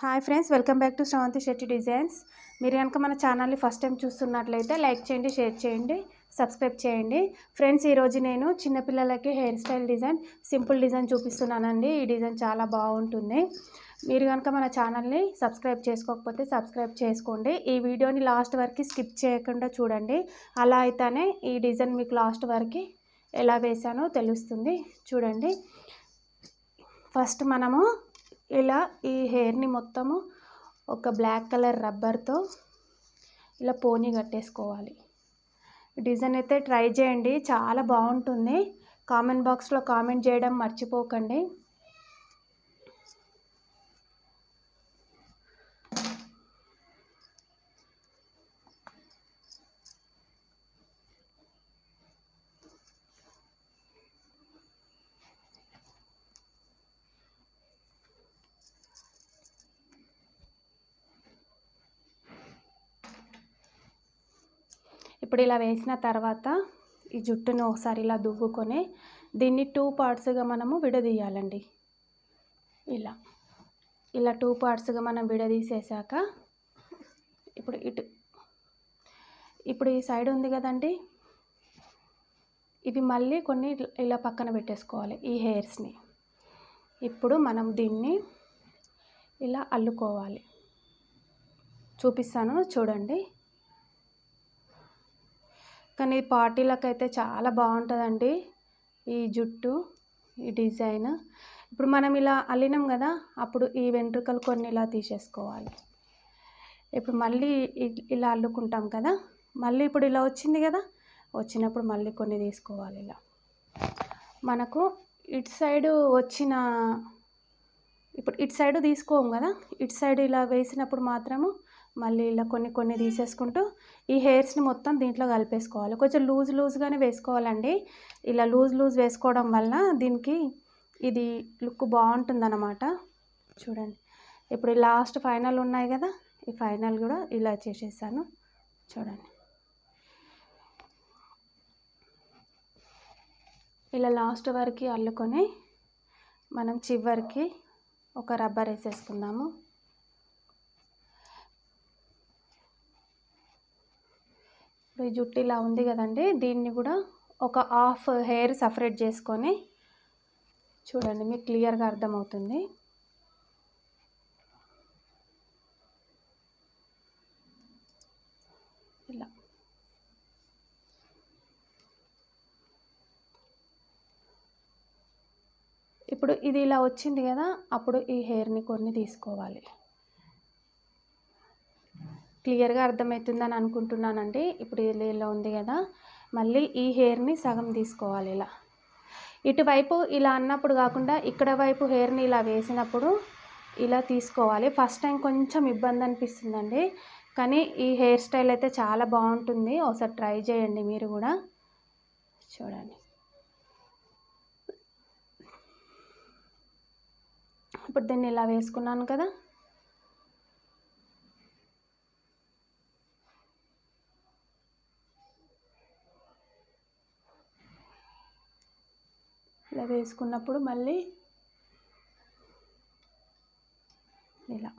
Hi friends welcome back to Sravanthi Shetty designs. మీరు కనుక మన ఛానల్ని ఫస్ట్ టైం చూస్తున్నట్లయితే లైక్ చేయండి షేర్ చేయండి సబ్స్క్రైబ్ చేయండి. ఫ్రెండ్స్ ఈరోజు నేను చిన్నపిల్లలకి hair style design simple design చూపిస్తున్నానండి. ఈ డిజైన్ చాలా బాగుంటుంది. మీరు కనుక మన ఛానల్ని సబ్స్క్రైబ్ చేసుకోకపోతే సబ్స్క్రైబ్ చేసుకోండి. ఈ వీడియోని లాస్ట్ వరకు స్కిప్ చేయకుండా చూడండి. అలా అయితేనే ఈ డిజైన్ మీకు లాస్ట్ వరకు ఎలా వేసానో తెలుస్తుంది. చూడండి. ఫస్ట్ మనము ఇలా ఈ హెయిర్ని మొత్తము ఒక బ్లాక్ కలర్ రబ్బర్తో ఇలా పోనీ కట్టేసుకోవాలి. డిజైన్ అయితే ట్రై చేయండి. చాలా బాగుంటుంది. కామెంట్ బాక్స్లో కామెంట్ చేయడం మర్చిపోకండి. ఇప్పుడు ఇలా వేసిన తర్వాత ఈ జుట్టును ఒకసారి ఇలా దువ్వుకొని దీన్ని టూ పార్ట్స్గా మనము విడదీయాలండి. ఇలా ఇలా టూ పార్ట్స్గా మనం విడదీసేసాక ఇప్పుడు ఇటు ఇప్పుడు ఈ సైడ్ ఉంది కదండి. ఇవి మళ్ళీ కొన్ని ఇలా పక్కన పెట్టేసుకోవాలి ఈ హెయిర్స్ని ఇప్పుడు మనం దీన్ని ఇలా అల్లుకోవాలి. చూపిస్తాను చూడండి. కానీ పార్టీలకు అయితే చాలా బాగుంటుందండి ఈ జుట్టు ఈ డిజైన్. ఇప్పుడు మనం ఇలా అల్లినాం కదా అప్పుడు ఈ వెంట్రుకలు కొన్ని ఇలా తీసేసుకోవాలి. ఇప్పుడు మళ్ళీ ఇలా అల్లుకుంటాం కదా మళ్ళీ ఇప్పుడు ఇలా వచ్చింది కదా వచ్చినప్పుడు మళ్ళీ కొన్ని తీసుకోవాలి ఇలా. మనకు ఇటు సైడు వచ్చిన ఇప్పుడు ఇటు సైడు తీసుకోము కదా ఇటు సైడ్ ఇలా వేసినప్పుడు మాత్రము మళ్ళీ ఇలా కొన్ని కొన్ని తీసేసుకుంటూ ఈ హెయిర్స్ని మొత్తం దీంట్లో కలిపేసుకోవాలి. కొంచెం లూజ్ లూజ్గానే వేసుకోవాలండి. ఇలా లూజ్ లూజ్ వేసుకోవడం వల్ల దీనికి ఇది లుక్ బాగుంటుందన్నమాట. చూడండి. ఇప్పుడు లాస్ట్ ఫైనల్ ఉన్నాయి కదా ఈ ఫైనల్ కూడా ఇలా చేసేసాను. చూడండి. ఇలా లాస్ట్ వరకు అల్లుకొని మనం చివరికి ఒక రబ్బర్ వేసేసుకుందాము. ఇప్పుడు ఈ జుట్టు ఇలా ఉంది కదండి దీన్ని కూడా ఒక హాఫ్ హెయిర్ సపరేట్ చేసుకొని చూడండి మీకు క్లియర్గా అర్థమవుతుంది. ఇలా. ఇప్పుడు ఇది ఇలా వచ్చింది కదా అప్పుడు ఈ హెయిర్ని కొన్ని తీసుకోవాలి. క్లియర్గా అర్థమవుతుందని అనుకుంటున్నానండి. ఇప్పుడు ఇలా ఉంది కదా మళ్ళీ ఈ హెయిర్ని సగం తీసుకోవాలి ఇలా. ఇటువైపు ఇలా అన్నప్పుడు కాకుండా ఇక్కడ వైపు హెయిర్ని ఇలా వేసినప్పుడు ఇలా తీసుకోవాలి. ఫస్ట్ టైం కొంచెం ఇబ్బంది అనిపిస్తుందండి. కానీ ఈ హెయిర్ స్టైల్ అయితే చాలా బాగుంటుంది. ఒకసారి ట్రై చేయండి మీరు కూడా. చూడండి. ఇప్పుడు దీన్ని ఇలా వేసుకున్నాను కదా. ఇలా వేసుకున్నప్పుడు మళ్ళీ ఇలా.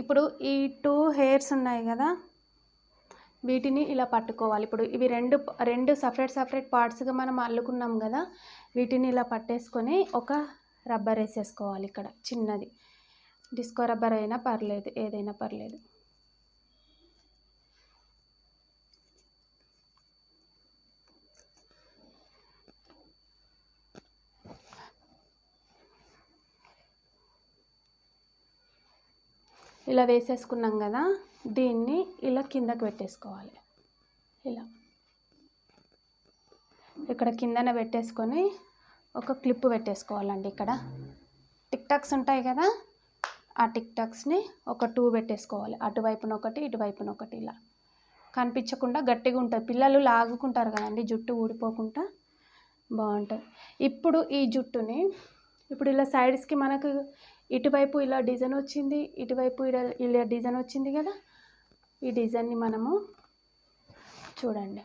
ఇప్పుడు ఈ టూ హెయిర్స్ ఉన్నాయి కదా వీటిని ఇలా పట్టుకోవాలి. ఇప్పుడు ఇవి రెండు రెండు సపరేట్ సపరేట్ పార్ట్స్గా మనం అల్లుకున్నాం కదా వీటిని ఇలా పట్టేసుకొని ఒక రబ్బర్ వేసేసుకోవాలి ఇక్కడ చిన్నది. డిస్కో రబ్బర్ అయినా పర్లేదు ఏదైనా పర్లేదు. ఇలా వేసేసుకున్నాం కదా దీన్ని ఇలా కిందకి పెట్టేసుకోవాలి. ఇలా. ఇక్కడ కిందన పెట్టేసుకొని ఒక క్లిప్ పెట్టేసుకోవాలండి ఇక్కడ. టిక్ టాక్స్ ఉంటాయి కదా ఆ టిక్ టాక్స్ని ఒక టూ పెట్టేసుకోవాలి. అటువైపున ఒకటి ఇటువైపున ఒకటి ఇలా. కనిపించకుండా గట్టిగా ఉంటుంది పిల్లలు లాగుకుంటారు కదండి జుట్టు ఊడిపోకుండా. బాగుంటుంది ఇప్పుడు ఈ జుట్టుని ఇప్పుడు ఇలా సైడ్స్కి మనకు ఇటువైపు ఇలా డిజైన్ వచ్చింది ఇటువైపు ఇలా ఇలా డిజైన్ వచ్చింది కదా? ఈ డిజైన్ని మనము చూడండి.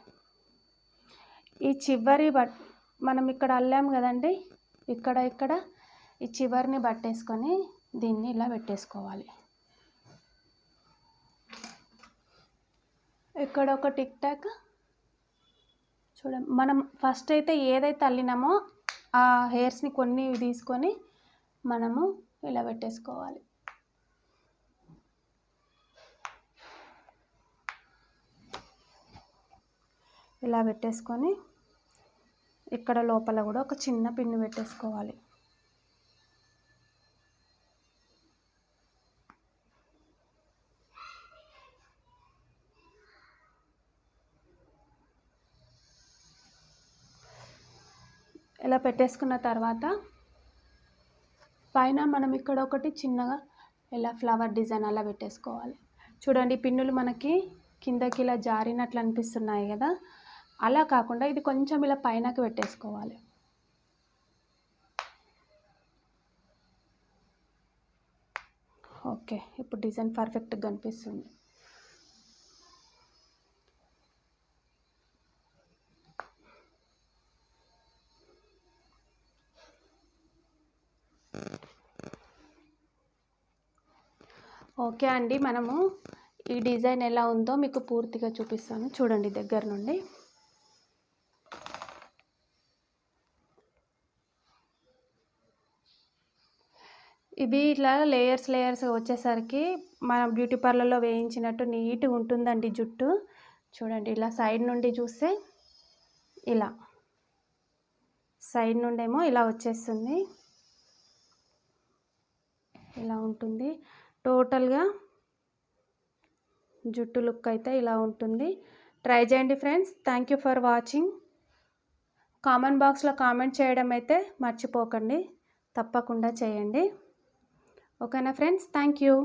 ఈ చివరి బట్ మనం ఇక్కడ అల్లాము కదండి? ఇక్కడ ఇక్కడ ఈ చివరిని పట్టేసుకొని దీన్ని ఇలా పెట్టేసుకోవాలి. ఇక్కడ ఒక టిక్ టాక్. చూడ మనం ఫస్ట్ అయితే ఏదైతే అల్లినామో ఆ హెయిర్స్ని కొన్ని తీసుకొని మనము ఇలా పెట్టేసుకోవాలి. ఇలా పెట్టేసుకొని ఇక్కడ లోపల కూడా ఒక చిన్న పిన్ను పెట్టేసుకోవాలి. ఇలా పెట్టేసుకున్న తర్వాత పైన మనం ఇక్కడ ఒకటి చిన్నగా ఇలా ఫ్లవర్ డిజైన్ అలా పెట్టేసుకోవాలి. చూడండి పిన్నులు మనకి కిందకి ఇలా జారినట్లు అనిపిస్తున్నాయి కదా. అలా కాకుండా ఇది కొంచెం ఇలా పైనకి పెట్టేసుకోవాలి. ఓకే ఇప్పుడు డిజైన్ పర్ఫెక్ట్గా కనిపిస్తుంది. ఓకే అండి మనము ఈ డిజైన్ ఎలా ఉందో మీకు పూర్తిగా చూపిస్తాను. చూడండి దగ్గర నుండి. ఇవి ఇట్లా లేయర్స్ లేయర్స్ వచ్చేసరికి మనం బ్యూటీ పార్లర్లో వేయించినట్టు నీట్గా ఉంటుందండి జుట్టు. చూడండి ఇలా సైడ్ నుండి చూస్తే ఇలా. సైడ్ నుండేమో ఇలా వచ్చేస్తుంది. ఇలా ఉంటుంది. టోటల్గా జుట్టు లుక్ అయితే ఇలా ఉంటుంది. ట్రై చేయండి friends. Thank you for watching. Comment బాక్స్లో కామెంట్ చేయడం అయితే మర్చిపోకండి. తప్పకుండా చేయండి. ఓకేనా ఫ్రెండ్స్? Thank you.